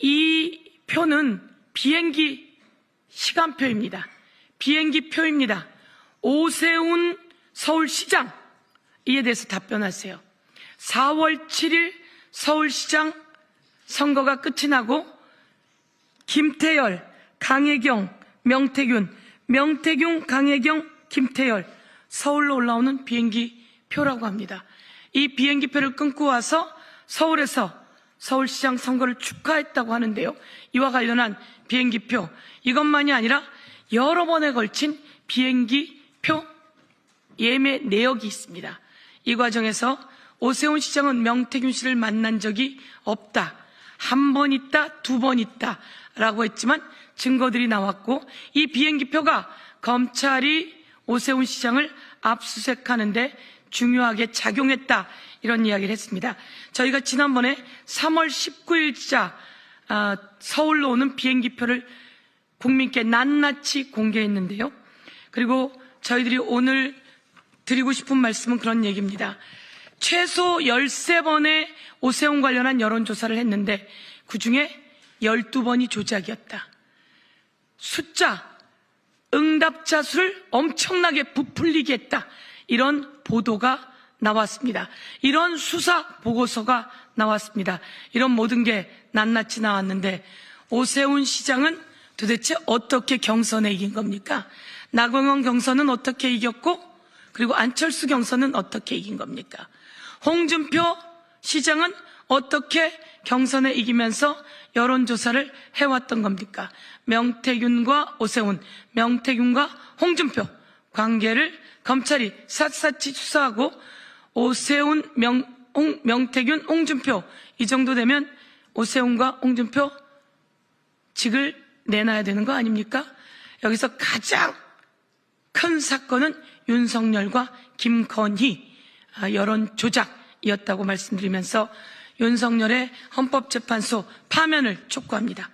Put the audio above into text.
이 표는 비행기 시간표입니다. 비행기 표입니다. 오세훈 서울시장 이에 대해서 답변하세요. 4월 7일 서울시장 선거가 끝이 나고 김태열, 강혜경, 명태균, 명태균, 강혜경, 김태열 서울로 올라오는 비행기 표라고 합니다. 이 비행기 표를 끊고 와서 서울에서 서울시장 선거를 축하했다고 하는데요. 이와 관련한 비행기 표 이것만이 아니라 여러 번에 걸친 비행기 표 예매 내역이 있습니다. 이 과정에서 오세훈 시장은 명태균 씨를 만난 적이 없다. 한 번 있다, 두 번 있다. 라고 했지만 증거들이 나왔고 이 비행기 표가 검찰이 오세훈 시장을 압수수색하는데 중요하게 작용했다. 이런 이야기를 했습니다. 저희가 지난번에 3월 19일자 아, 서울로 오는 비행기 표를 국민께 낱낱이 공개했는데요. 그리고 저희들이 오늘 드리고 싶은 말씀은 그런 얘기입니다. 최소 13번의 오세훈 관련한 여론조사를 했는데 그 중에 12번이 조작이었다. 숫자, 응답자 수를 엄청나게 부풀리게 했다. 이런 보도가 나왔습니다. 이런 수사 보고서가 나왔습니다. 이런 모든 게 낱낱이 나왔는데 오세훈 시장은 도대체 어떻게 경선에 이긴 겁니까? 나경원 경선은 어떻게 이겼고 그리고 안철수 경선은 어떻게 이긴 겁니까? 홍준표 시장은 어떻게 경선에 이기면서 여론조사를 해왔던 겁니까? 명태균과 오세훈, 명태균과 홍준표 관계를 검찰이 샅샅이 수사하고 오세훈, 명, 홍, 명태균, 홍준표 이 정도 되면 오세훈과 홍준표 직을 내놔야 되는 거 아닙니까? 여기서 가장 큰 사건은 윤석열과 김건희 아, 여론 조작이었다고 말씀드리면서 윤석열의 헌법재판소 파면을 촉구합니다.